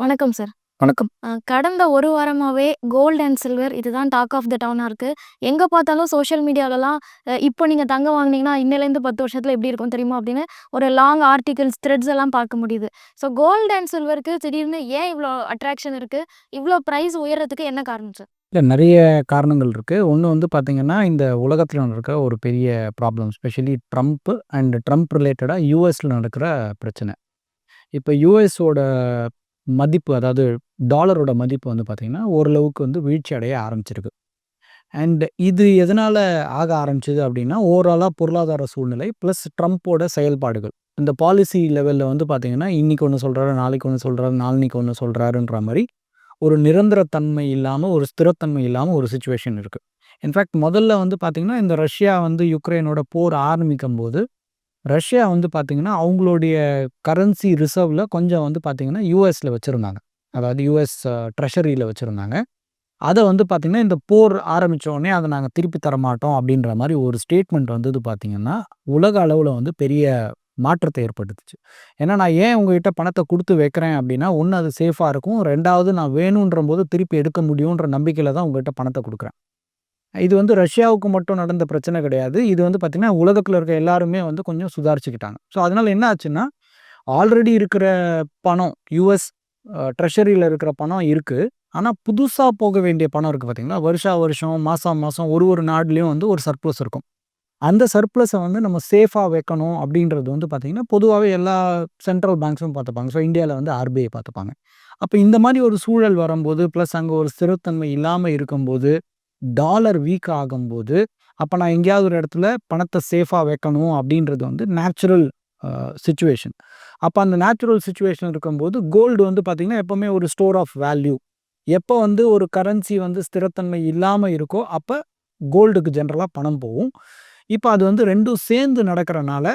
வணக்கம் சார். வணக்கம். கடந்த ஒரு வாரமாவே கோல்ட் அண்ட் சில்வர் இதுதான் டாக் ஆஃப் த டவுனா இருக்கு. எங்க பார்த்தாலும் சோஷியல் மீடியாலலாம் அ இப்போ நீங்க தங்கம் வாங்குனீங்கன்னா, இன்னைலேருந்து 10 வருஷத்துல எப்படி இருக்கும் தெரியுமா? அப்படின்னு ஒரு லாங் ஆர்டிகில்ஸ், த்ரெட்ஸ் எல்லாம் பார்க்க முடியுது. ஸோ கோல்ட் அண்ட் சில்வருக்கு திடீர்னு ஏன் இவ்ளோ அட்ராக்ஷன் இருக்கு? இவ்ளோ பிரைஸ் உயர்றதுக்கு என்ன காரணம் சார்? இல்ல நெறைய காரணங்கள் இருக்கு. ஒண்ணு வந்து பார்த்தீங்கன்னா, இந்த உலகத்தில நடக்கிற ஒரு பெரிய problem. Specially Trump and Trump ரிலேட்டடா யுஎஸ்ல நடக்கிற பிரச்சனை. இப்ப யுஎஸோட மதிப்பு அதாவது டாலரோட மதிப்பு வந்து பார்த்திங்கன்னா ஓரளவுக்கு வந்து வீழ்ச்சி அடைய ஆரம்பிச்சிருக்கு. அண்ட் இது எதனால் ஆக ஆரம்பிச்சது அப்படின்னா, ஓவராலாக பொருளாதார சூழ்நிலை ப்ளஸ் ட்ரம்ப்போட செயல்பாடுகள். இந்த பாலிசி லெவலில் வந்து பார்த்திங்கன்னா இன்றைக்கி ஒன்று சொல்கிறாரு நாளைக்கு ஒன்று சொல்கிறாரு நாளைக்கு ஒன்று சொல்கிறாருன்ற மாதிரி ஒரு நிரந்தர தன்மை ஒரு ஸ்திரத்தன்மை இல்லாமல் ஒரு சுச்சுவேஷன் இருக்குது இன்ஃபேக்ட் முதல்ல வந்து பார்த்திங்கன்னா இந்த ரஷ்யா வந்து யுக்ரைனோட போர் ஆரம்பிக்கும்போது, ரஷ்யா வந்து பார்த்திங்கன்னா அவங்களுடைய கரன்சி ரிசர்வில் கொஞ்சம் வந்து பார்த்திங்கன்னா யூஎஸில் வச்சுருந்தாங்க அதாவது யூஎஸ் ட்ரெஷரியில் வச்சுருந்தாங்க அதை வந்து பார்த்திங்கன்னா இந்த போர் ஆரம்பிச்ச உடனே நாங்கள் திருப்பி தரமாட்டோம் அப்படின்ற மாதிரி ஒரு ஸ்டேட்மெண்ட் வந்தது பார்த்தீங்கன்னா, உலக அளவில் வந்து பெரிய மாற்றத்தை ஏற்படுத்துச்சு. ஏன்னா, நான் ஏன் உங்ககிட்ட பணத்தை கொடுத்து வைக்கிறேன் அப்படின்னா, ஒன்று அது சேஃபாக இருக்கும். ரெண்டாவது நான் வேணுன்றம்போது திருப்பி எடுக்க முடியுன்ற நம்பிக்கையில் தான் உங்கள்கிட்ட பணத்தை கொடுக்குறேன் இது வந்து ரஷ்யாவுக்கு மட்டும் நடந்த பிரச்சனை கிடையாது. இது வந்து பார்த்திங்கன்னா உலகத்தில் இருக்க எல்லாருமே வந்து கொஞ்சம் சுதாரிச்சுக்கிட்டாங்க. ஸோ அதனால் என்ன ஆச்சுன்னா, ஆல்ரெடி இருக்கிற பணம் யூஎஸ் ட்ரெஷரியில் இருக்கிற பணம் இருக்குது ஆனால் புதுசாக போக வேண்டிய பணம் இருக்குது பார்த்திங்களா வருஷா வருஷம், மாதம் மாதம் ஒரு ஒரு நாடுலேயும் வந்து ஒரு சர்ப்ளஸ் இருக்கும். அந்த சர்ப்ளஸை வந்து நம்ம சேஃபாக வைக்கணும் அப்படின்றது வந்து பார்த்திங்கன்னா பொதுவாகவே எல்லா சென்ட்ரல் பேங்க்ஸும் பார்த்துப்பாங்க. ஸோ இந்தியாவில் வந்து ஆர்பிஐ பார்த்துப்பாங்க. அப்போ இந்த மாதிரி ஒரு சூழல் வரும்போது, ப்ளஸ் அங்கே ஒரு ஸ்திரத்தன்மை இல்லாமல் இருக்கும்போது, டாலர் வீக் ஆகும்போது, அப்போ நான் எங்கேயாவது ஒரு இடத்துல பணத்தை சேஃபாக வைக்கணும் அப்படின்றது வந்து நேச்சுரல் சுச்சுவேஷன் அப்போ அந்த நேச்சுரல் சுச்சுவேஷன் இருக்கும்போது, கோல்டு வந்து பார்த்தீங்கன்னா, எப்போவுமே ஒரு ஸ்டோர் ஆஃப் வேல்யூ. எப்போ வந்து ஒரு கரன்சி வந்து ஸ்திரத்தன்மை இல்லாமல் இருக்கோ, அப்போ கோல்டுக்கு ஜென்ரலாக பணம் போகும். இப்போ அது வந்து ரெண்டும் சேர்ந்து நடக்கிறனால,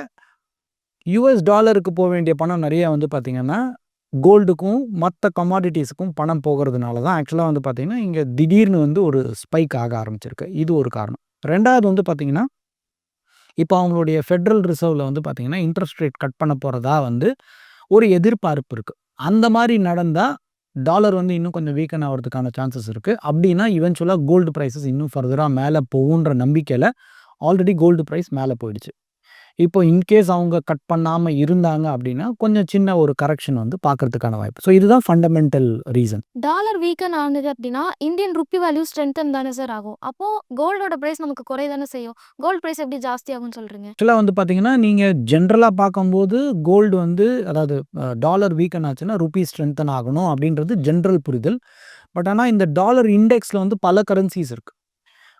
யுஎஸ் டாலருக்கு போக வேண்டிய பணம் நிறைய வந்து பார்த்திங்கன்னா கோல்டுக்கும் மற்ற கமாடிட்டிஸுக்கும் பணம் போகிறதுனால தான் ஆக்சுவலாக வந்து பார்த்தீங்கன்னா, இங்கே திடீர்னு வந்து ஒரு ஸ்பைக் ஆக ஆரம்பிச்சிருக்கு. இது ஒரு காரணம். ரெண்டாவது வந்து பார்த்தீங்கன்னா, இப்போ அவங்களுடைய ஃபெடரல் ரிசர்வில் வந்து பார்த்திங்கன்னா இன்ட்ரெஸ்ட் ரேட் கட் பண்ண போகிறதா வந்து ஒரு எதிர்பார்ப்பு இருக்குது அந்த மாதிரி நடந்தால் டாலர் வந்து இன்னும் கொஞ்சம் வீக்கன் ஆகிறதுக்கான சான்சஸ் இருக்குது அப்படின்னா இவென்ச்சுவலாக கோல்டு ப்ரைஸஸ் இன்னும் ஃபர்தராக மேலே போகுன்ற நம்பிக்கையில் ஆல்ரெடி கோல்டு ப்ரைஸ் மேலே போயிடுச்சு. இப்போ இன்கேஸ் அவங்க கட் பண்ணாம இருந்தாங்க அப்படின்னா, கொஞ்சம் சின்ன ஒரு கரெக்ஷன் வந்து பார்க்கறதுக்கான வாய்ப்பு. ஸோ இதுதான் ஃபண்டமெண்டல் ரீசன். டாலர் வீக்கன் ஆனது அப்படின்னா, இந்தியன் ரூபி வேல்யூ ஸ்ட்ரென்தன் தானே சார் ஆகும். அப்போ கோல்டோட பிரைஸ் நமக்கு குறைய தானே செய்யும். கோல்ட் பிரைஸ் எப்படி ஜாஸ்தி ஆகும்னு சொல்றீங்க? ஆக்சுவலா வந்து பார்த்தீங்கன்னா, நீங்க ஜெனரலா பார்க்கும்போது கோல்டு வந்து அதாவது டாலர் வீக்கன் ஆச்சுன்னா, ரூபி ஸ்ட்ரென்தன் ஆகணும் அப்படின்றது ஜெனரல் புரிதல். பட் ஆனா இந்த டாலர் இண்டெக்ஸ்ல வந்து பல கரன்சிஸ் இருக்கு.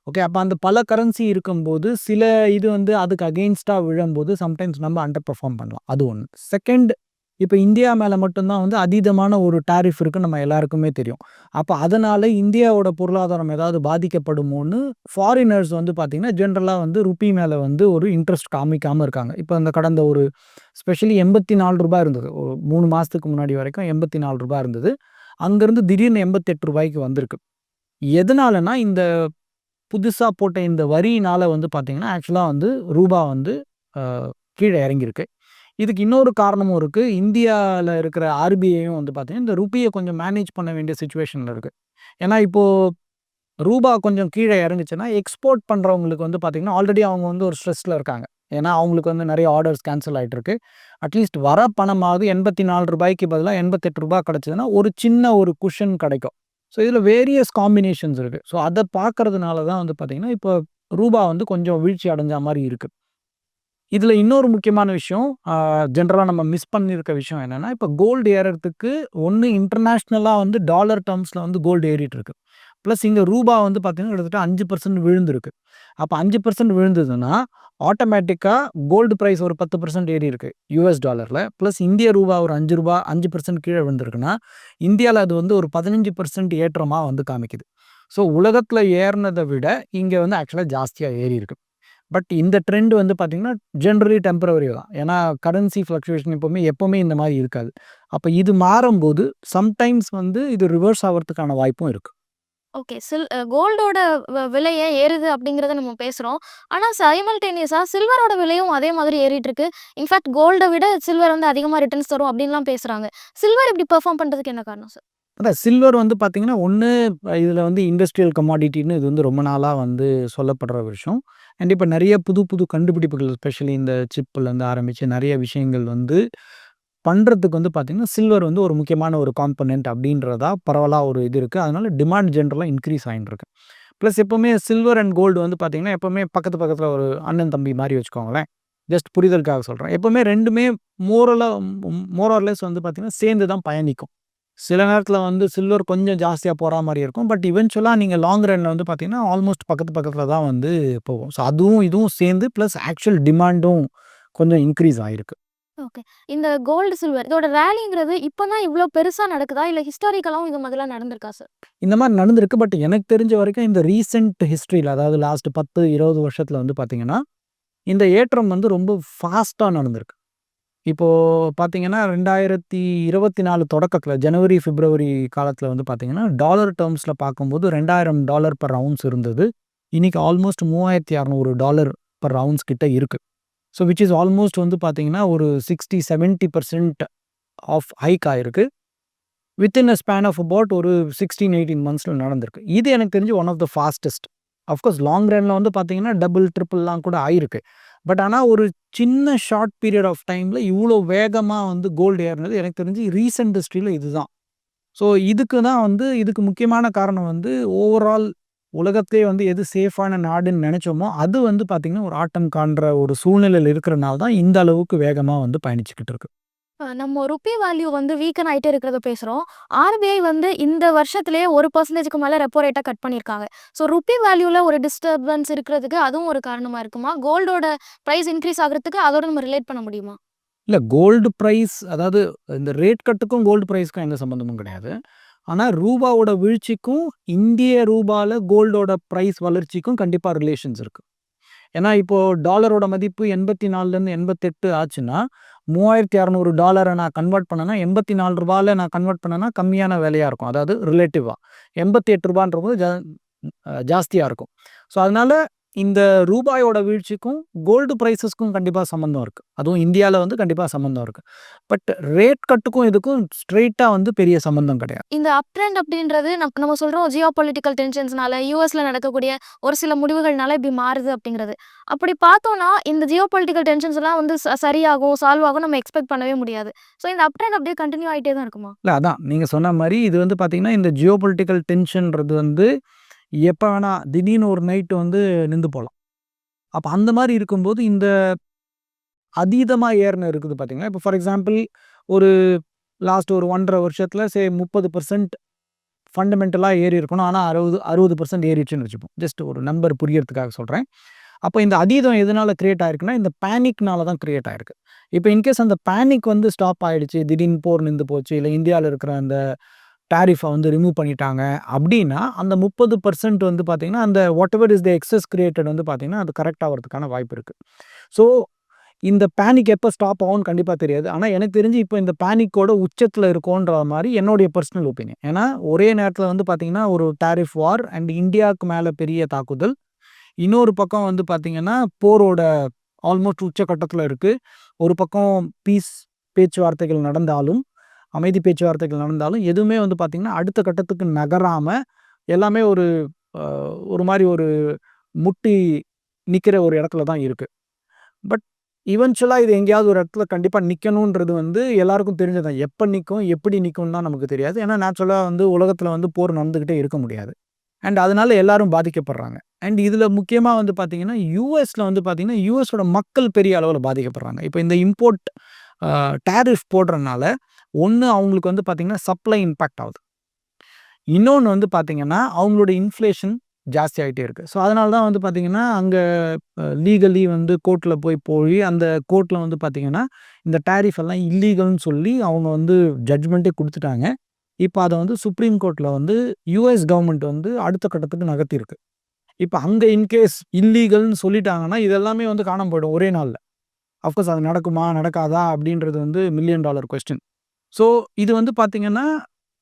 ஓகே. அப்போ அந்த பல கரன்சி இருக்கும்போது, சில இது வந்து அதுக்கு அகெயின்ஸ்டாக விழும்போது சம்டைம்ஸ் நம்ம அண்டர் பெர்ஃபார்ம் பண்ணலாம். அது ஒன்று செகண்ட் இப்போ இந்தியா மேலே மட்டும்தான் வந்து அதீதமான ஒரு டாரிஃப் இருக்குன்னு நம்ம எல்லாருக்குமே தெரியும். அப்போ அதனால் இந்தியாவோட பொருளாதாரம் ஏதாவது பாதிக்கப்படுமோன்னு ஃபாரினர்ஸ் வந்து பார்த்திங்கன்னா ஜென்ரலாக வந்து ருப்பி மேலே வந்து ஒரு இன்ட்ரெஸ்ட் காமிக்காமல் இருக்காங்க. இப்போ அந்த கடந்த ஒரு ஸ்பெஷலி எண்பத்தி நாலு ரூபாய் இருந்தது. ஒரு மூணு மாதத்துக்கு முன்னாடி வரைக்கும் எண்பத்தி நாலு ரூபாய் இருந்தது. அங்கேருந்து திடீர்னு எண்பத்தெட்டு ரூபாய்க்கு வந்திருக்கு. எதனாலன்னா, இந்த புதுசாக போட்ட இந்த வரியினால் வந்து பார்த்திங்கன்னா ஆக்சுவலாக வந்து ரூபா வந்து கீழே இறங்கியிருக்கு. இதுக்கு இன்னொரு காரணமும் இருக்குது இந்தியாவில் இருக்கிற ஆர்பிஐயும் வந்து பார்த்திங்கன்னா இந்த ரூபிய கொஞ்சம் மேனேஜ் பண்ண வேண்டிய சுச்சுவேஷனில் இருக்குது ஏன்னா இப்போது ரூபா கொஞ்சம் கீழே இறங்குச்சுன்னா, எக்ஸ்போர்ட் பண்ணுறவங்களுக்கு வந்து பார்த்திங்கன்னா ஆல்ரெடி அவங்க வந்து ஒரு ஸ்ட்ரெஸ்ஸில் இருக்காங்க. ஏன்னா அவங்களுக்கு வந்து நிறைய ஆர்டர்ஸ் கேன்சல் ஆகிட்டு இருக்கு. அட்லீஸ்ட் வர பணமாவது ரூ. 84க்கு பதிலா ரூ. 88 கிடைச்சதுன்னா, ஒரு சின்ன ஒரு குஷன் கிடைக்கும். ஸோ இதில் வேரியஸ் காம்பினேஷன்ஸ் இருக்குது ஸோ அதை பார்க்கறதுனால தான் வந்து பார்த்திங்கன்னா இப்போ ரூபா வந்து கொஞ்சம் வீழ்ச்சி அடைஞ்சா மாதிரி இருக்குது இதில் இன்னொரு முக்கியமான விஷயம், ஜென்ரலாக நம்ம மிஸ் பண்ணியிருக்க விஷயம் என்னென்னா இப்போ கோல்டு ஏறத்துக்கு ஒன்று இன்டர்நேஷ்னலாக வந்து டாலர் டேர்ம்ஸில் வந்து கோல்டு ஏறிட்டு இருக்கு. ப்ளஸ் இங்கே ரூபா வந்து பார்த்திங்கன்னா கிட்டத்தட்ட அஞ்சு பர்சன்ட் விழுந்திருக்கு. அப்போ அஞ்சு பர்சன்ட் விழுந்ததுன்னா, ஆட்டோமேட்டிக்காக கோல்டு ப்ரைஸ் ஒரு பத்து பர்சன்ட் ஏறி இருக்குது யூஎஸ் டாலரில் ப்ளஸ் இந்திய ரூபா ஒரு அஞ்சு ரூபா அஞ்சு பர்சன்ட் கீழே விழுந்திருக்குன்னா, இந்தியாவில் அது வந்து ஒரு பதினஞ்சு பர்சன்ட் ஏற்றமாக வந்து காமிக்குது. ஸோ உலகத்தில் ஏறினதை விட இங்கே வந்து ஆக்சுவலாக ஜாஸ்தியாக ஏறி ஏறியிருக்கு. பட் இந்த ட்ரெண்ட் வந்து பார்த்திங்கன்னா ஜென்ரலி டெம்பரவரி தான். ஏன்னா கரன்சி ஃப்ளக்சுவேஷன் எப்போவுமே எப்போவுமே இந்த மாதிரி இருக்காது. அப்போ இது மாறும்போது சம்டைம்ஸ் வந்து இது ரிவர்ஸ் ஆகிறதுக்கான வாய்ப்பும் இருக்குது ஓகே. சில் அ கோல்டோட வ விலை ஏன் ஏறுது அப்படிங்கிறத நம்ம பேசுறோம். ஆனா சைமல்டேனியஸா சில்வரோட விலையும் அதே மாதிரி ஏறிட்டு இருக்கு. இன்ஃபாக்ட் கோல்ட விட சில்வர் வந்து அதிகமா ரிட்டர்ன்ஸ் தரும் அப்படின்லாம் பேசுறாங்க. சில்வர் இப்படி பெர்ஃபார்ம் பண்றதுக்கு என்ன காரணம் சார்? அதான் சில்வர் வந்து பார்த்தீங்கன்னா, ஒண்ணு இதில வந்து இண்டஸ்ட்ரியல் கமாடிட்டின்னு இது வந்து ரொம்ப நாளா வந்து சொல்லப்படுற ஒரு விஷயம். அண்ட் இப்ப நெறைய புது புது கண்டுபிடிப்புகள் எஸ்பெஷலி இந்த சிப்லேருந்து ஆரம்பிச்சு நெறைய விஷயங்கள் வந்து பண்ணுறதுக்கு வந்து பார்த்திங்கன்னா சில்வர் வந்து ஒரு முக்கியமான ஒரு காம்போனன்ட் அப்படின்றதா பரவலாக ஒரு இது இருக்குது அதனால் டிமாண்ட் ஜென்ரலாக இன்க்ரீஸ் ஆயின்னு இருக்கு. எப்போவுமே சில்வர் அண்ட் கோல்டு வந்து பார்த்தீங்கன்னா, எப்போவுமே பக்கத்து பக்கத்தில் ஒரு அண்ணன், தம்பி மாதிரி வச்சுக்கோங்களேன். ஜஸ்ட் புரிதலுக்காக சொல்கிறேன் எப்போவுமே ரெண்டுமே மோரலாக மோரர்லெஸ் வந்து பார்த்தீங்கன்னா, சேர்ந்து தான் பயணிக்கும். சில நேரத்தில் வந்து சில்வர் கொஞ்சம் ஜாஸ்தியாக போகிற மாதிரி இருக்கும். பட் இவென்ச்சுவலாக நீங்கள் லாங் ரன்னில் வந்து பார்த்திங்கன்னா ஆல்மோஸ்ட் பக்கத்து பக்கத்தில் தான் வந்து போகும். ஸோ அதுவும் இதுவும் சேர்ந்து ப்ளஸ் ஆக்சுவல் டிமாண்டும் கொஞ்சம் இன்க்ரீஸ் ஆகிருக்கு ஓகே. இந்த கோல்டு, சில்வர் இதோட ரேலிங்கிறது இப்ப தான் இவ்ளோ பெருசா நடக்குதா? இல்ல ஹிஸ்டாரிக்கலாவும் இது மாதிரிலாம் நடந்திருக்கா சார்? இந்த மாரி நடந்திருக்கு. பட் எனக்கு தெரிஞ்ச வரைக்கும் இந்த ரீசென்ட் ஹிஸ்ட்ரியில் அதாவது லாஸ்ட் 10, 20 வருஷத்தில் வந்து பார்த்தீங்கன்னா, இந்த ஏற்றம் வந்து ரொம்ப ஃபாஸ்ட்டா நடந்திருக்கு. இப்போ பார்த்தீங்கன்னா, 2024 தொடக்கத்தில் ஜனவரி, பிப்ரவரி காலத்தில் வந்து பார்த்தீங்கன்னா, டாலர் டெர்ம்ஸ்ல பார்க்கும்போது $2000 பெர் அவுன்ஸ் இருந்தது. இன்னைக்கு ஆல்மோஸ்ட் $3600 பெர் அவுன்ஸ் கிட்ட இருக்கு. ஸோ விச் இஸ் ஆல்மோஸ்ட் வந்து பார்த்தீங்கன்னா, ஒரு 60, 70% ஆஃப் ஹைக் ஆகிருக்கு within a span of about ஒரு சிக்ஸ்டீன் எயிட்டீன் மந்த்ஸில் நடந்திருக்கு. இது எனக்கு தெரிஞ்சு one of the fastest. Of course long ரன்ல வந்து பார்த்தீங்கன்னா, டபுள், ட்ரிப்பிள்லாம் கூட ஆயிருக்கு. பட் ஆனால் ஒரு சின்ன ஷார்ட் பீரியட் ஆஃப் டைமில் இவ்வளோ வேகமாக வந்து கோல்டு ஏறினது எனக்கு தெரிஞ்சு ரீசெண்ட் ஹிஸ்ட்ரியில் இதுதான். ஸோ இதுக்கு தான் வந்து இதுக்கு முக்கியமான காரணம் வந்து ஓவரால் உலகத்திலேயே வந்து எது சேஃபான நாடுன்னு நெனைச்சோமோ, அது வந்து பார்த்தீங்கன்னா, ஒரு ஆட்டம் காண்ற ஒரு சூழ்நிலையில இருக்கிறனால தான் இந்த அளவுக்கு வேகமா வந்து பயணிச்சுக்கிட்டு இருக்கு. நம்ம ருப்பி வேல்யூ வந்து வீக்கன் ஆயிட்டே இருக்கிறத பேசுறோம். ஆர்பிஐ வந்து இந்த வருஷத்திலேயே 1%க்கு மேல ரெப்போ ரேட்ட கட் பண்ணியிருக்காங்க. ஸோ ருப்பி வேல்யூல ஒரு டிஸ்டர்பன்ஸ் இருக்கிறதுக்கு அதுவும் ஒரு காரணமா இருக்குமா? கோல்டோட பிரைஸ் இன்கிரீஸ் ஆகுறதுக்கு அதோட நம்ம ரிலேட் பண்ண முடியுமா? இல்ல கோல்டு பிரைஸ் அதாவது இந்த ரேட் கட்டுக்கும் கோல்டு பிரைஸ்க்கும் எந்த சம்மந்தமும் கிடையாது. ஆனால் ரூபாவோட வீழ்ச்சிக்கும், இந்திய ரூபாவில் கோல்டோட ப்ரைஸ் வளர்ச்சிக்கும் கண்டிப்பாக ரிலேஷன்ஸ் இருக்குது ஏன்னா இப்போது டாலரோட மதிப்பு 84லேருந்து 88 ஆச்சுன்னா, $3600 நான் கன்வெர்ட் பண்ணேன்னா, $84ல நான் கன்வெர்ட் பண்ணேன்னா கம்மியான விலையாக இருக்கும். அதாவது ரிலேட்டிவ்வாக எண்பத்தி எட்டு ரூபான்றபோது ஜா ஜாஸ்தியாக இருக்கும். ஸோ அதனால இந்த ரூபாயோட வீழ்ச்சிக்கும், கோல்டு பிரைஸஸ்க்கும் கண்டிப்பா சம்மந்தம் இருக்கு. அதுவும் இந்தியால வந்து கண்டிப்பா சம்மந்தம் இருக்கு. பட் ரேட் கட்டுக்கும் இதுக்கும் ஸ்ட்ரெய்ட்டா வந்து பெரிய சம்மந்தம் கிடையாது. இந்த அப் ட்ரெண்ட் அப்படின்றது நம் நம்ம சொல்றோம் ஜியோ பொலிட்டிக்கல் டென்ஷன்ஸ்னால, யுஎஸ்ல நடக்கக்கூடிய ஒரு சில முடிவுகள்னால இப்படி மாறுது அப்படிங்கிறது. அப்படி பார்த்தோம்னா, இந்த ஜியோ பொலிட்டிக்கல் டென்ஷன்ஸ்லாம் வந்து சரியாகும், சால்வ் ஆகும்னு நம்ம எக்ஸ்பெக்ட் பண்ணவே முடியாது. ஸோ இந்த அப் ட்ரெண்ட் அப்படியே கன்டின்யூ ஆயிட்டே தான் இருக்குமா? இல்ல அதான் நீங்க சொன்ன மாரி இது வந்து பார்த்தீங்கன்னா, இந்த ஜியோ பொலிட்டிக்கல் டென்ஷன்றது வந்து எப்போ வேணால் திடீர்னு ஒரு நைட்டு வந்து நின்று போகலாம் அப்போ அந்த மாதிரி இருக்கும்போது இந்த அதீதமாக ஏறின இருக்குது பார்த்தீங்கன்னா இப்போ ஃபார் எக்ஸாம்பிள் ஒரு லாஸ்ட் ஒரு ஒன்றரை வருஷத்தில் சே முப்பது பர்சன்ட் ஃபண்டமெண்டலாக ஏறி இருக்கணும். ஆனால் அறுபது அறுபது பர்சன்ட் ஏறிடுச்சுன்னு வச்சுப்போம். ஜஸ்ட் ஒரு நம்பர் புரியறதுக்காக சொல்கிறேன் அப்போ இந்த அதீதம் எதனால் க்ரியேட் ஆயிருக்குன்னா, இந்த பேனிக்னால தான் க்ரியேட் ஆயிருக்கு. இப்போ இன்கேஸ் அந்த பேனிக் வந்து ஸ்டாப் ஆகிடுச்சு திடீர்னு போர் நின்று போச்சு, இல்லை இந்தியாவில் இருக்கிற அந்த டேரிஃபை வந்து ரிமூவ் பண்ணிட்டாங்க அப்படின்னா, அந்த 30% வந்து பார்த்திங்கன்னா அந்த whatever is the excess created வந்து பார்த்தீங்கன்னா, அது கரெக்ட் ஆகிறதுக்கான வாய்ப்பு இருக்குது ஸோ இந்த பேனிக் எப்போ ஸ்டாப் ஆகும்னு கண்டிப்பாக தெரியாது. ஆனால் எனக்கு தெரிஞ்சு இப்போ இந்த பேனிக்கோட உச்சத்தில் இருக்கோன்ற மாதிரி என்னுடைய பர்சனல் ஒப்பீனியன். ஏன்னா ஒரே நேரத்தில் வந்து பார்த்திங்கன்னா ஒரு டாரிஃப் வார் அண்ட் இந்தியாவுக்கு மேலே பெரிய தாக்குதல். இன்னொரு பக்கம் வந்து பார்த்திங்கன்னா போரோட ஆல்மோஸ்ட் உச்சக்கட்டத்தில் இருக்குது ஒரு பக்கம் பீஸ் பேச்சுவார்த்தைகள் நடந்தாலும், அமைதி பேச்சுவார்த்தைகள் நடந்தாலும், எதுவுமே வந்து பார்த்திங்கன்னா அடுத்த கட்டத்துக்கு நகராமல் எல்லாமே ஒரு ஒரு மாதிரி ஒரு முட்டி நிற்கிற ஒரு இடத்துல தான் இருக்குது பட் இவென்ச்சுவலா இது எங்கேயாவது ஒரு இடத்துல கண்டிப்பாக நிற்கணுன்றது வந்து எல்லாருக்கும் தெரிஞ்சது தான். நிற்கும் எப்படி நிற்கும் தான் நமக்கு தெரியாது. ஏன்னா நேச்சுரலாக வந்து உலகத்தில் வந்து போர் நடந்துக்கிட்டே இருக்க முடியாது. அண்ட் அதனால எல்லாரும் பாதிக்கப்படுறாங்க. அண்ட் இதில் முக்கியமாக வந்து பார்த்திங்கன்னா யூஎஸில் வந்து பார்த்தீங்கன்னா, யூஎஸோட மக்கள் பெரிய அளவில் பாதிக்கப்படுறாங்க. இப்போ இந்த இம்போர்ட் டேரிஃப் போடுறதுனால போடுறனால, ஒன்று அவங்களுக்கு வந்து பார்த்திங்கன்னா சப்ளை இம்பேக்ட் ஆகுது இன்னொன்று வந்து பார்த்திங்கன்னா அவங்களோட இன்ஃப்ளேஷன் ஜாஸ்தி ஆகிட்டே இருக்குது ஸோ அதனால தான் வந்து பார்த்திங்கன்னா அங்கே லீகலி வந்து கோர்ட்டில் போய் போய் அந்த கோர்ட்டில் வந்து பார்த்திங்கன்னா இந்த டாரிஃப் எல்லாம் இல்லீகல்னு சொல்லி அவங்க வந்து ஜட்ஜ்மெண்ட்டே கொடுத்துட்டாங்க இப்போ அதை வந்து சுப்ரீம் கோர்ட்டில் வந்து யுஎஸ் கவர்மெண்ட் வந்து அடுத்த கட்டத்துக்கு நகர்த்தியிருக்கு. இப்போ அங்கே இன்கேஸ் இல்லீகல்னு சொல்லிட்டாங்கன்னா, இதெல்லாமே வந்து காணாமல் போயிடும் ஒரே நாளில் அஃப்கோர்ஸ் அது நடக்குமா, நடக்காதா அப்படின்றது வந்து மில்லியன் டாலர் கொஸ்டின். ஸோ இது வந்து பார்த்திங்கன்னா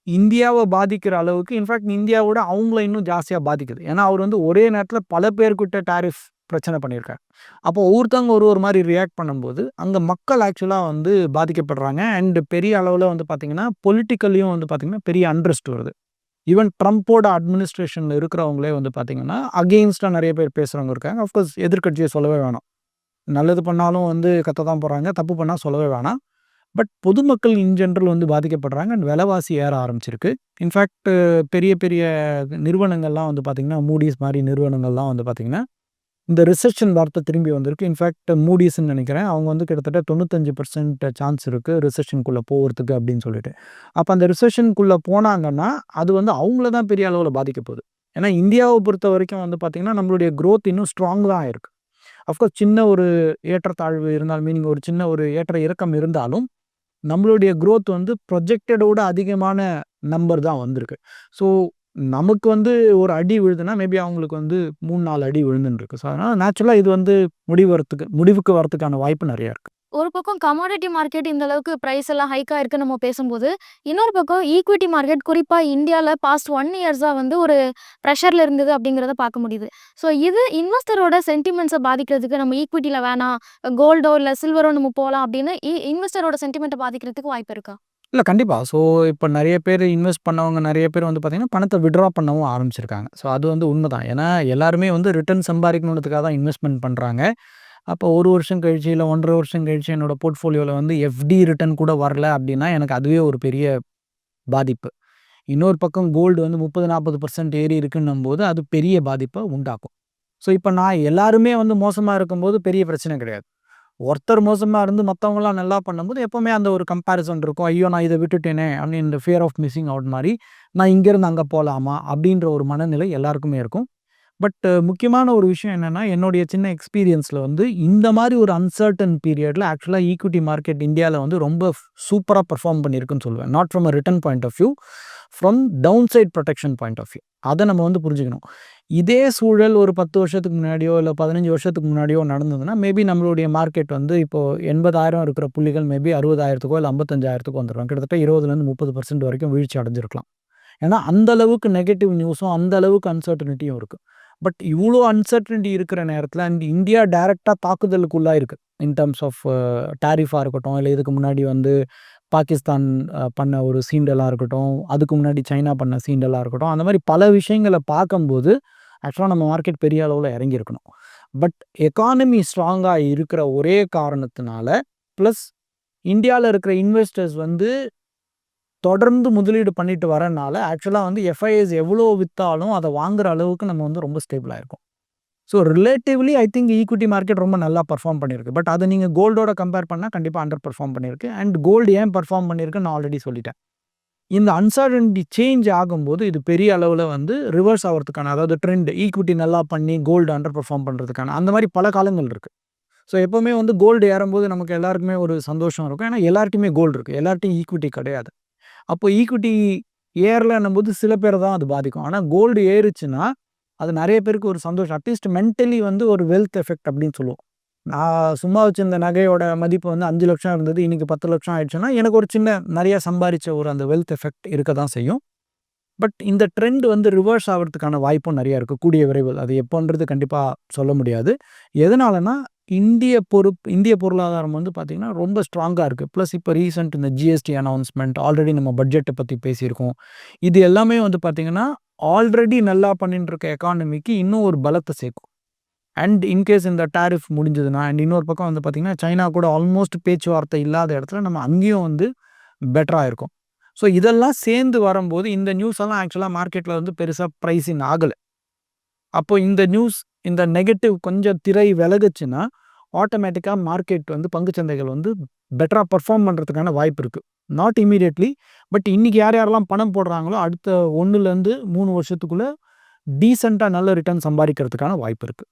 இந்தியாவை பாதிக்கிற அளவுக்கு இன்ஃபேக்ட் இந்தியாவோட அவங்கள இன்னும் ஜாஸ்தியாக பாதிக்குது. ஏன்னா, அவர் வந்து ஒரே நேரத்தில் பல பேர்கிட்ட டேரிஃப் பிரச்சனை பண்ணியிருக்காரு. அப்போ ஒவ்வொருத்தவங்க ஒரு ஒரு மாதிரி ரியாக்ட் பண்ணும்போது, அங்கே மக்கள் ஆக்சுவலாக வந்து பாதிக்கப்படுறாங்க. அண்டு பெரிய அளவில் வந்து பார்த்திங்கன்னா பொலிட்டிக்கல்லையும் வந்து பார்த்தீங்கன்னா, பெரிய அண்ட்ரஸ்ட் வருது. ஈவன் ட்ரம்ப்போட அட்மினிஸ்ட்ரேஷனில் இருக்கிறவங்களே வந்து பார்த்திங்கன்னா அகெயின்ஸ்டாக நிறைய பேர் பேசுகிறவங்க இருக்காங்க. ஆஃப்கோர்ஸ் எதிர்கட்சியை சொல்லவே வேணாம். நல்லது பண்ணாலும் வந்து கத்த தான் போகிறாங்க தப்பு பண்ணால் சொல்லவே வேணாம். பட் பொதுமக்கள் இன்ஜென்ரல் வந்து பாதிக்கப்படுறாங்க. அண்ட் விலைவாசி ஏற ஆரம்பிச்சிருக்கு. இன்ஃபேக்ட் பெரிய பெரிய நிறுவனங்கள்லாம் வந்து பார்த்திங்கன்னா மூடிஸ் மாதிரி நிறுவனங்கள்லாம் வந்து பார்த்திங்கன்னா இந்த ரிசெஷன் வார்த்தை திரும்பி வந்திருக்கு. இன்ஃபேக்ட் மூடிஸ்ன்னு நினைக்கிறேன் அவங்க வந்து கிட்டத்தட்ட 95% சான்ஸ் இருக்குது ரிசெஷன்க்குள்ள போகிறதுக்கு அப்படின்னு சொல்லிட்டு. அப்போ அந்த ரிசெஷன்க்குள்ள போனாங்கன்னா, அது வந்து அவங்கள தான் பெரிய அளவில் பாதிக்க போகுது. ஏன்னா, பொறுத்த வரைக்கும் வந்து பார்த்தீங்கன்னா, நம்மளுடைய க்ரோத் இன்னும் ஸ்ட்ராங் தான் ஆயிருக்கு. அஃப்கோர்ஸ் சின்ன ஒரு ஏற்றத்தாழ்வு இருந்தாலும் மீனிங் ஒரு சின்ன ஒரு ஏற்ற இறக்கம் இருந்தாலும், நம்மளுடைய க்ரோத் வந்து ப்ரொஜெக்டடோட அதிகமான நம்பர் தான் வந்திருக்கு. ஸோ, நமக்கு வந்து ஒரு அடி விழுதுன்னா, மேபி அவங்களுக்கு வந்து 3, 4 அடி விழுந்துன்ருக்கு. ஸோ, அதனால் நேச்சுரலாக இது வந்து முடிவு வரத்துக்கு முடிவுக்கு வரதுக்கான வாய்ப்பு நிறையா இருக்குது ஒரு பக்கம் கமோடிட்டி மார்க்கெட் இந்த அளவுக்கு ப்ரைஸ் எல்லாம் ஹைக்காக இருக்கு நம்ம பேசும்போது, இன்னொரு பக்கம் ஈக்விட்டி மார்க்கெட் குறிப்பாக இந்தியாவில் பாஸ்ட் ஒன் இயர்ஸாக வந்து ஒரு ப்ரெஷரில் இருந்தது அப்படிங்கிறத பார்க்க முடியுது. ஸோ, இது இன்வெஸ்டரோட சென்டிமெண்ட்ஸை பாதிக்கிறதுக்கு நம்ம ஈக்விட்டியில் வேணாம், கோல்டோ இல்லை சில்வரோ நம்ம போகலாம் அப்படின்னு இ இன்வெஸ்டரோட சென்டிமெண்ட்டை பாதிக்கிறதுக்கு வாய்ப்பு இருக்கா? இல்லை கண்டிப்பாக ஸோ, இப்போ நிறைய பேர் இன்வெஸ்ட் பண்ணவங்க நிறைய பேர் வந்து பார்த்திங்கன்னா பணத்தை வித்ட்ரா பண்ணவும் ஆரம்பிச்சிருக்காங்க. ஸோ, அது வந்து உண்மை தான் ஏன்னா, எல்லாருமே வந்து ரிட்டர்ன் சம்பாதிக்கணுன்றதுக்காக தான் இன்வெஸ்ட்மெண்ட் பண்ணுறாங்க அப்போ ஒரு வருஷம் கழிச்சு, இல்லை ஒன்றரை வருஷம் கழிச்சு என்னோட போர்ட்ஃபோலியோவில் வந்து எஃப்டி ரிட்டர்ன் கூட வரல அப்படின்னா, எனக்கு அதுவே ஒரு பெரிய பாதிப்பு. இன்னொரு பக்கம் கோல்டு வந்து 30, 40% ஏறி இருக்குன்னும்போது, அது பெரிய பாதிப்பை உண்டாக்கும். ஸோ, இப்போ நான் எல்லாருமே வந்து மோசமாக இருக்கும்போது பெரிய பிரச்சனை கிடையாது. ஒருத்தர் மோசமாக இருந்து மற்றவங்களாம் நல்லா பண்ணும்போது, எப்போவுமே அந்த ஒரு கம்பேரிசன் இருக்கும். ஐயோ! நான் இதை விட்டுட்டேனே அப்படின்னு ஃபியர் ஆஃப் மிஸ்ஸிங் அவுட் மாதிரி நான் இங்கேருந்து அங்கே போகலாமா அப்படின்ற ஒரு மனநிலை எல்லாருக்குமே இருக்கும். பட் முக்கியமான ஒரு விஷயம் என்னன்னா, என்னுடைய சின்ன எக்ஸ்பீரியன்ஸில் வந்து இந்த மாதிரி ஒரு அன்சர்டன் பீரியடில் ஆக்சுவலாக ஈக்விட்டி மார்க்கெட் இந்தியாவில் வந்து ரொம்ப சூப்பராக பர்ஃபார்ம் பண்ணியிருக்குன்னு சொல்லுவேன். Not from a return point of view, from downside protection point of view. அதை நம்ம வந்து புரிஞ்சுக்கணும். இதே சூழல் ஒரு 10 வருஷத்துக்கு முன்னாடியோ, இல்லை பதினஞ்சு வருஷத்துக்கு முன்னாடியோ நடந்ததுன்னா, மேபி நம்மளுடைய மார்க்கெட் வந்து இப்போ 80,000 இருக்கிற புள்ளிகள் மேபி அறுபதாயிரத்துக்கோ இல்லை ஐம்பத்தஞ்சாயிரத்துக்கோ வந்துடும் கிட்டத்தட்ட 20லேருந்து 30% வரைக்கும் வீழ்ச்சி அடைஞ்சிருக்கலாம். ஏன்னா, அந்த அளவுக்கு நெகட்டிவ் நியூஸும், அந்த அளவுக்கு அன்சர்டனிட்டியும் இருக்குது பட் இவ்வளோ அன்சர்டனிட்டி இருக்கிற நேரத்தில் அண்ட் இந்தியா டைரெக்டாக தாக்குதலுக்குள்ளாக இருக்குது இன் டெர்ம்ஸ் ஆஃப் டேரிஃபாக இருக்கட்டும், இல்லை இதுக்கு முன்னாடி வந்து பாகிஸ்தான் பண்ண ஒரு சீண்டலாக இருக்கட்டும், அதுக்கு முன்னாடி சைனா பண்ண சீண்டலாக இருக்கட்டும், அந்த மாதிரி பல விஷயங்களை பார்க்கும்போது, ஆக்சுவலாக நம்ம மார்க்கெட் பெரிய அளவில் இறங்கியிருக்கணும். பட் எக்கானமி ஸ்ட்ராங்காக இருக்கிற ஒரே காரணத்தினால, ப்ளஸ் இந்தியாவில் இருக்கிற இன்வெஸ்டர்ஸ் வந்து தொடர்ந்து முதலீடு பண்ணிட்டு வரனால, ஆக்சுவலாக வந்து எஃப்ஐஎஸ் எவ்வளோ வித்தாலும் அதை வாங்குற அளவுக்கு நம்ம வந்து ரொம்ப ஸ்டேபிளாக இருக்கும் so, relatively I think equity market ரொம்ப நல்லா பெர்ஃபார்ம் பண்ணியிருக்கு. பட் அதை நீங்கள் கோல்டோட கம்பேர் பண்ணால் கண்டிப்பாக அண்டர் பர்ஃபார்ம் பண்ணியிருக்கு. அண்ட் கோல்டு ஏன் பெர்ஃபார்ம் பண்ணியிருக்குன்னு நான் ஆல்ரெடி சொல்லிட்டேன். இந்த அன்சர்டன்டி சேஞ்ச் ஆகும்போது, இது பெரிய அளவில் வந்து ரிவர்ஸ் ஆகிறதுக்கான அதாவது ட்ரெண்ட் ஈக்விட்டி நல்லா பண்ணி கோல்டு அண்டர் பெர்ஃபார்ம் பண்ணுறதுக்கான அந்த மாதிரி பல காலங்கள் இருக்குது ஸோ, எப்போவுமே வந்து கோல்டு ஏறும்போது நமக்கு எல்லாருக்குமே ஒரு சந்தோஷம் இருக்கும். ஏன்னா, எல்லாருக்குமே கோல்டு இருக்குது எல்லார்ட்டையும் ஈக்விட்டி கிடையாது. அப்போ e ஈக்விட்டி ஏறலன்னும்போது சில பேர் தான் அது பாதிக்கும். ஆனால் கோல்டு ஏறுச்சுன்னா, அது நிறைய பேருக்கு ஒரு சந்தோஷம். அட்லீஸ்ட் மென்டலி வந்து ஒரு வெல்த் எஃபெக்ட் அப்படின்னு சொல்லுவோம். நான் சும்மா வச்சிருந்த நகையோட மதிப்பு வந்து அஞ்சு லட்சம் இருந்தது. இன்னைக்கு 10,00,000 ஆயிடுச்சுன்னா, எனக்கு ஒரு சின்ன நிறையா சம்பாதிச்ச ஒரு அந்த வெல்த் எஃபெக்ட் இருக்க தான் செய்யும். பட் இந்த ட்ரெண்ட் வந்து ரிவர்ஸ் ஆகிறதுக்கான வாய்ப்பும் நிறையா இருக்குது கூடிய விரைவில். அது எப்போன்றது கண்டிப்பாக சொல்ல முடியாது. எதனாலன்னா, இந்திய பொறுப்பு இந்திய பொருளாதாரம் வந்து பார்த்திங்கன்னா ரொம்ப ஸ்ட்ராங்காக இருக்குது ப்ளஸ் இப்போ ரீசெண்ட் இந்த ஜிஎஸ்டி அனௌன்ஸ்மெண்ட் ஆல்ரெடி நம்ம பட்ஜெட்டை பற்றி பேசியிருக்கோம். இது எல்லாமே வந்து பார்த்தீங்கன்னா, ஆல்ரெடி நல்லா பண்ணிட்டு இருக்க எக்கானமிக்கு இன்னும் ஒரு பலத்தை சேர்க்கும். அண்ட் இன்கேஸ் இந்த டேரிஃப் முடிஞ்சதுன்னா, அண்ட் இன்னொரு பக்கம் வந்து பார்த்தீங்கன்னா, சைனா கூட ஆல்மோஸ்ட் பேச்சுவார்த்தை இல்லாத இடத்துல நம்ம அங்கேயும் வந்து பெட்டராக இருக்கும் ஸோ, இதெல்லாம் சேர்ந்து வரும்போது, இந்த நியூஸ் எல்லாம் ஆக்சுவலாக மார்க்கெட்டில் வந்து பெருசாக ப்ரைஸிங் ஆகலை அப்போ இந்த நியூஸ், இந்த நெகட்டிவ் கொஞ்சம் திரை விலகுச்சுன்னா, ஆட்டோமேட்டிக்காக மார்க்கெட் வந்து பங்கு சந்தைகள் வந்து பெட்டரா பெர்ஃபார்ம் பண்ணுறதுக்கான வாய்ப்பு இருக்குது நாட் இம்மீடியட்லி. பட் இன்றைக்கி யார் யாரெல்லாம் பணம் போடுறாங்களோ, அடுத்த ஒன்றுலேருந்து மூணு வருஷத்துக்குள்ளே டீசெண்டாக நல்ல ரிட்டர்ன் சம்பாதிக்கிறதுக்கான வாய்ப்பு இருக்குது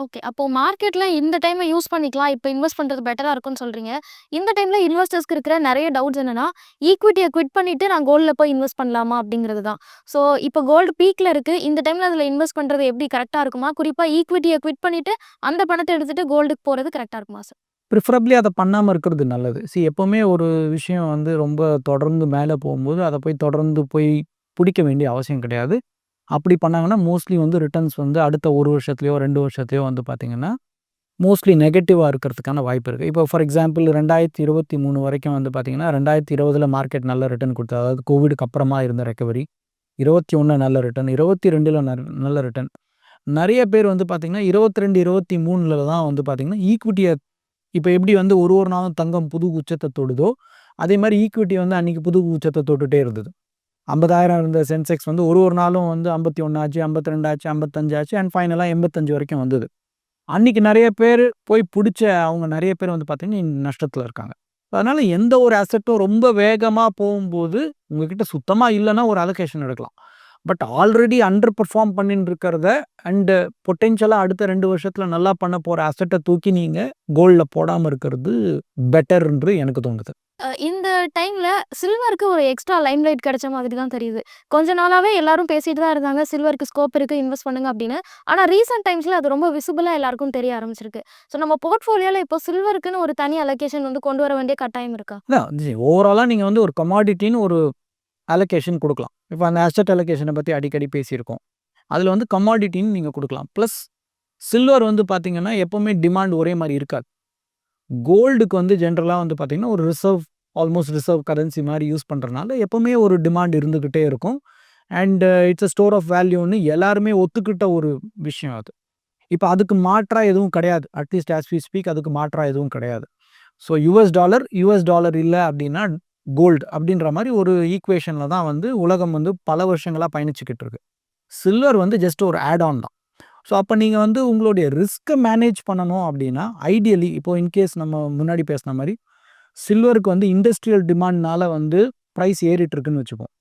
ஓகே. அப்போ மார்க்கெட்ல இந்த டைம யூஸ் பண்ணிக்கலாம். இப்ப இன்வெஸ்ட் பண்றது பெட்டரா இருக்கும்னு சொல்றீங்க. இந்த டைம்ல இன்வெஸ்டர்ஸ்க்கு இருக்கிற நெறைய டவுட்ஸ் என்னன்னா, ஈக்விட்டிய குவிட் பண்ணிட்டு நான் கோல்ட்ல போய் இன்வெஸ்ட் பண்ணலாமா? அப்படிங்கிறது தான். ஸோ, இப்ப கோல்டு பீக்ல இருக்கு. இந்த டைம்ல அதுல இன்வெஸ்ட் பண்றது எப்படி கரெக்ட்டா இருக்குமா? குறிப்பா ஈக்விட்டிய குவிட் பண்ணிட்டு, அந்த பணத்த எடுத்துட்டு கோல்டுக்கு போறது கரெக்ட்டா இருக்குமா சார்? ப்ரிஃபரபிளி அத பண்ணாம இருக்கிறது நல்லது. சி எப்பவுமே ஒரு விஷயம் வந்து ரொம்ப தொடர்ந்து மேல போகும்போது, அத போய் தொடர்ந்து போய் புடிக்க வேண்டிய அவசியம் கிடையாது. அப்படி பண்ணாங்கன்னா, மோஸ்ட்லி வந்து ரிட்டர்ன்ஸ் வந்து அடுத்த 1 வருஷத்துலயோ, 2 வருஷத்துலயோ வந்து பார்த்தீங்கன்னா, மோஸ்ட்லி நெகட்டிவாக இருக்கிறதுக்கான வாய்ப்பு இருக்குது இப்போ ஃபார் எக்ஸாம்பிள் 2023 வரைக்கும் வந்து பார்த்தீங்கன்னா, 2020ல மார்க்கெட் நல்ல ரிட்டர்ன் கொடுத்தது அதாவது கோவிடுக்கு அப்புறமா இருந்த ரெக்கவரி. 21 நல்ல ரிட்டர்ன். இருபத்தி ரெண்டில் நல்ல ரிட்டர்ன். நிறைய பேர் வந்து பார்த்திங்கன்னா இருபத்தி ரெண்டு இருபத்தி மூணில் தான் வந்து பார்த்திங்கன்னா ஈக்விட்டியை இப்போ எப்படி வந்து ஒரு ஒரு நாளும் தங்கம் புது உச்சத்தை தொடுதோ, அதே மாதிரி ஈக்விட்டி வந்து அன்றைக்கி புது உச்சத்தை தொட்டுகிட்டே இருந்தது. 50,000 இருந்த சென்செக்ஸ் வந்து ஒரு ஒரு நாளும் வந்து 51 ஆச்சு, 52 ஆச்சு, 55 ஆச்சு அண்ட் ஃபைனலாக எண்பத்தஞ்சு வரைக்கும் வந்தது. அன்றைக்கி நிறைய பேர் போய் பிடிச்ச அவங்க நிறைய பேர் வந்து பார்த்திங்கன்னா நஷ்டத்தில் இருக்காங்க. அதனால் எந்த ஒரு அசெட்டும் ரொம்ப வேகமாக போகும்போது, உங்ககிட்ட சுத்தமாக இல்லைன்னா ஒரு அலோகேஷன் எடுக்கலாம். பட் ஆல்ரெடி அண்டர் பெர்ஃபார்ம் பண்ணிட்டு இருக்கிறத அண்ட் பொட்டென்ஷியலா அடுத்த 2 வருஷத்துல நல்லா பண்ண போற அசெட்ட தூக்கி நீங்க கோல்ட்ல போடாம இருக்கிறது பெட்டர்ன்று எனக்கு தோணுது. இந்த டைம்ல சில்வருக்கு ஒரு எக்ஸ்ட்ரா லைம் லைட் கிடைச்ச மாதிரி தான் தெரியுது. கொஞ்ச நாளாவே எல்லாரும் பேசிட்டு தான் இருந்தாங்க, சில்வருக்கு ஸ்கோப் இருக்கு, இன்வெஸ்ட் பண்ணுங்க அப்படின்னு. ஆனா ரீசென்ட் டைம்ஸ்ல அது ரொம்ப விசிபிளா எல்லாருக்கும் தெரிய ஆரம்பிச்சிருக்கு. ஸோ நம்ம போர்ட்ஃபோலியோல இப்போ சில்வருக்குன்னு ஒரு தனி அலோகேஷன் வந்து கொண்டு வர வேண்டிய கட்டாயம் இருக்கா? ஓவராலா நீங்க வந்து ஒரு கமாடிட்டின்னு ஒரு அலோகேஷன் குடுக்கலாம். இப்போ அந்த அசெட் அலோகேஷனை பற்றி அடிக்கடி பேசியிருக்கோம். அதில் வந்து கமாடிட்டின்னு நீங்கள் கொடுக்கலாம் ப்ளஸ் சில்வர் வந்து பார்த்திங்கன்னா எப்போவுமே டிமாண்ட் ஒரே மாதிரி இருக்காது. கோல்டுக்கு வந்து ஜென்ரலாக வந்து பார்த்திங்கன்னா ஒரு ரிசர்வ் ஆல்மோஸ்ட் ரிசர்வ் கரன்சி மாதிரி யூஸ் பண்ணுறனால எப்போவுமே ஒரு டிமாண்ட் இருந்துக்கிட்டே இருக்கும். And it's a store of வேல்யூன்னு எல்லாருமே ஒத்துக்கிட்ட ஒரு விஷயம் அது. இப்போ அதுக்கு மாற்றாக எதுவும் கிடையாது. அட்லீஸ்ட் ஆஸ் வி ஸ்பீக் அதுக்கு மாற்றாக எதுவும் கிடையாது. So US dollar, US dollar இல்லை அப்படின்னா கோல்ட் அப்படின்ற மாதிரி ஒரு ஈக்குவேஷனில் தான் வந்து உலகம் வந்து பல வருஷங்களாக பயணிச்சுக்கிட்டு இருக்கு. சில்வர் வந்து ஜஸ்ட் ஒரு ஆட் ஆன் தான். ஸோ அப்போ நீங்கள் வந்து உங்களுடைய ரிஸ்க்கை மேனேஜ் பண்ணணும் அப்படின்னா, ஐடியலி இப்போது இன்கேஸ் நம்ம முன்னாடி பேசின மாதிரி சில்வருக்கு வந்து இண்டஸ்ட்ரியல் டிமாண்ட்னால வந்து ப்ரைஸ் ஏறிட்டு இருக்குன்னு வச்சுப்போம்.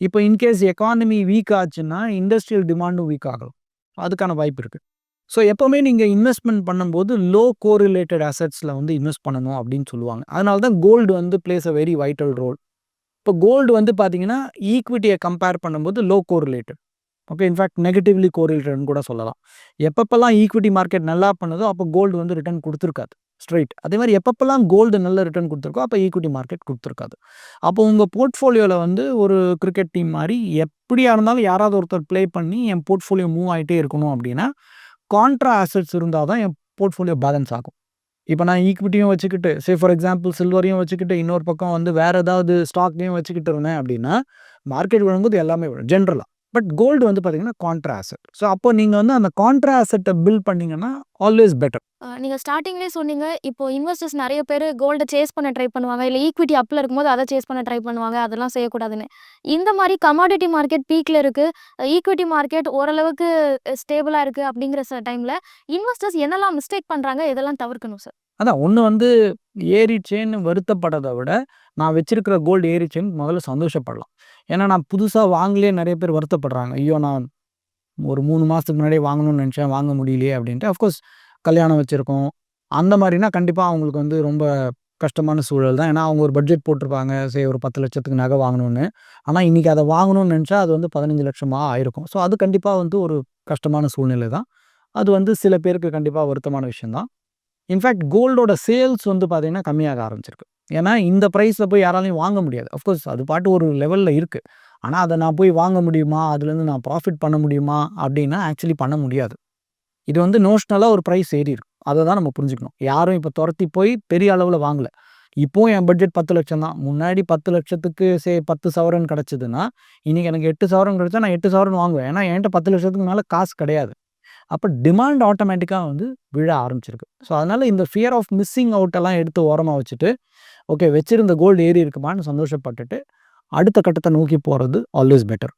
இப்போ இன்கேஸ் எக்கானமி வீக் ஆச்சுன்னா, இண்டஸ்ட்ரியல் டிமாண்டும் வீக் ஆகலாம். அதுக்கான வாய்ப்பு இருக்குது ஸோ எப்போவுமே நீங்கள் இன்வெஸ்ட்மெண்ட் பண்ணும்போது லோ கோரிலேட்டட் அசட்ஸில் வந்து இன்வெஸ்ட் பண்ணணும் அப்படின்னு சொல்லுவாங்க. அதனால தான் கோல்டு வந்து plays a very vital role. இப்போ கோல்டு வந்து பார்த்தீங்கன்னா, ஈக்விட்டியை கம்பேர் பண்ணும்போது low correlated. Okay in fact negatively கோரிலேட்டட்னு கூட சொல்லலாம். எப்பப்பெல்லாம் ஈக்விட்டி மார்க்கெட் நல்லா பண்ணுதோ, அப்போ கோல்டு வந்து ரிட்டர்ன் கொடுத்துருக்காது ஸ்ட்ரெய்ட். அதே மாதிரி எப்பப்பெல்லாம் கோல்டு நல்ல ரிட்டர்ன் கொடுத்துருக்கோ அப்போ ஈக்விட்டி மார்க்கெட் கொடுத்துருக்காது அப்போ உங்கள் போர்ட்ஃபோலியோவில் வந்து ஒரு கிரிக்கெட் டீம் மாதிரி எப்படியா இருந்தாலும் யாராவது ஒருத்தர் ப்ளே பண்ணி என் போர்ட்ஃபோலியோ மூவ் ஆகிட்டே இருக்கணும் அப்படின்னா, கான்ட்ரா அசெட்ஸ் இருந்தால் தான் என் போர்ட்ஃபோலியோ பேலன்ஸ் ஆகும். இப்போ நான் ஈக்விட்டியும் வச்சுக்கிட்டு, சே ஃபார் எக்ஸாம்பிள் சில்வரையும் வச்சுக்கிட்டு, இன்னொரு பக்கம் வந்து வேறு ஏதாவது ஸ்டாக்கையும் வச்சுக்கிட்டு இருந்தேன் அப்படின்னா, மார்க்கெட் விழும்போது எல்லாமே விழும் ஜென்ரலாக பட் கோல்டு வந்து பார்த்தீங்கன்னா, கான்ட்ரா அசெட். ஸோ அப்போ நீங்க வந்து அந்த கான்ட்ரா அசெட்ட பில்ட் பண்ணீங்கன்னா, ஆல்வேஸ் பெட்டர். அ நீங்க ஸ்டார்ட்டிங்லயே சொன்னீங்க, இப்போ இன்வெஸ்டர்ஸ் நெறைய பேரு கோல்ட சேஸ் பண்ண ட்ரை பண்ணுவாங்க. இல்ல ஈக்விட்டி அப்ல இருக்கும்போது அத சேஸ் பண்ண ட்ரை பண்ணுவாங்க. அதெல்லாம் செய்யக்கூடாதுன்னு. இந்த மாரி கமாடிட்டி மார்க்கெட் பீக்ல இருக்கு. ஈக்விட்டி மார்க்கெட் ஓரளவுக்கு ஸ்டேபிளா இருக்கு அப்படிங்கிற டைம்ல இன்வெஸ்டர்ஸ் என்னலாம் மிஸ்டேக் பண்றாங்க? எதெல்லாம் தவிர்க்கணும் சார்? அதான் ஒண்ணு வந்து ஏறிச்சேன்னு வருத்தப்படறத விட, நான் வச்சிருக்கிற கோல்டு ஏறிச்சேன்னு முதல்ல சந்தோஷப்படலாம். ஏன்னா நான் புதுசாக வாங்கலே நிறைய பேர் வருத்தப்படுறாங்க. ஐயோ! நான் ஒரு மூணு மாதத்துக்கு முன்னாடியே வாங்கணும்னு நினச்சேன் வாங்க முடியலையே அப்படின்ட்டு. அஃப்கோர்ஸ் கல்யாணம் வச்சுருக்கோம் அந்த மாதிரினா கண்டிப்பாக அவங்களுக்கு வந்து ரொம்ப கஷ்டமான சூழல் தான். ஏன்னா அவங்க ஒரு பட்ஜெட் போட்டிருப்பாங்க. சரி ஒரு 10,00,000க்கு நகை வாங்கணும்னு. ஆனால் இன்னைக்கு அதை வாங்கணும்னு நினச்சா அது வந்து 15,00,000 ஆயிருக்கும். ஸோ அது கண்டிப்பாக வந்து ஒரு கஷ்டமான சூழ்நிலை தான். அது வந்து சில பேருக்கு கண்டிப்பாக வருத்தமான விஷயந்தான் இன்ஃபேக்ட் கோல்டோட சேல்ஸ் வந்து பார்த்தீங்கன்னா, கம்மியாக ஆரம்பிச்சிருக்கு. ஏன்னா இந்த ப்ரைஸில் போய் யாராலையும் வாங்க முடியாது. அஃப்கோர்ஸ் அது பாட்டு ஒரு லெவலில் இருக்குது ஆனால் அதை நான் போய் வாங்க முடியுமா? அதுலேருந்து நான் ப்ராஃபிட் பண்ண முடியுமா? அப்படின்னா ஆக்சுவலி பண்ண முடியாது. இது வந்து நோஷ்னலாக ஒரு ப்ரைஸ் ஏறி இருக்கும் அதை தான் நம்ம புரிஞ்சுக்கணும். யாரும் இப்போ துரத்தி போய் பெரிய அளவில் வாங்கலை இப்போவும் என் பட்ஜெட் பத்து லட்சம் தான். முன்னாடி 10,00,000க்கு சே 10 சவரன் கிடச்சிதுன்னா இன்றைக்கி எனக்கு எட்டு சவரன் கிடச்சா நான் எட்டு சவரன் வாங்குவேன். ஏன்னா என்கிட்ட பத்து லட்சத்துக்கு மேலே காசு கிடையாது. அப்போ டிமாண்ட் ஆட்டோமேட்டிக்காக வந்து விழ ஆரம்பிச்சிருக்கு. ஸோ அதனால் இந்த ஃபியர் ஆஃப் மிஸ்ஸிங் அவுட்டெல்லாம் எடுத்து ஓரமாக வச்சுட்டு, ஓகே வச்சிருந்த கோல்டு ஏறி இருக்குமான்னு சந்தோஷப்பட்டுட்டு, அடுத்த கட்டத்த நோக்கி போறது always better.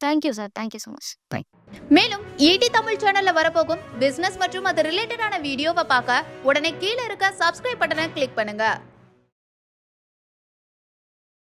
Thank you sir. Thank you so much. Thank மேலும் ஈடி தமிழ் சேனல்ல வரப்போகும் பிசினஸ் மற்றும் அது ரிலேட்டடான வீடியோவை பார்க்க உடனே கீழே இருக்க சப்ஸ்கிரைப் பட்டனை கிளிக் பண்ணுங்க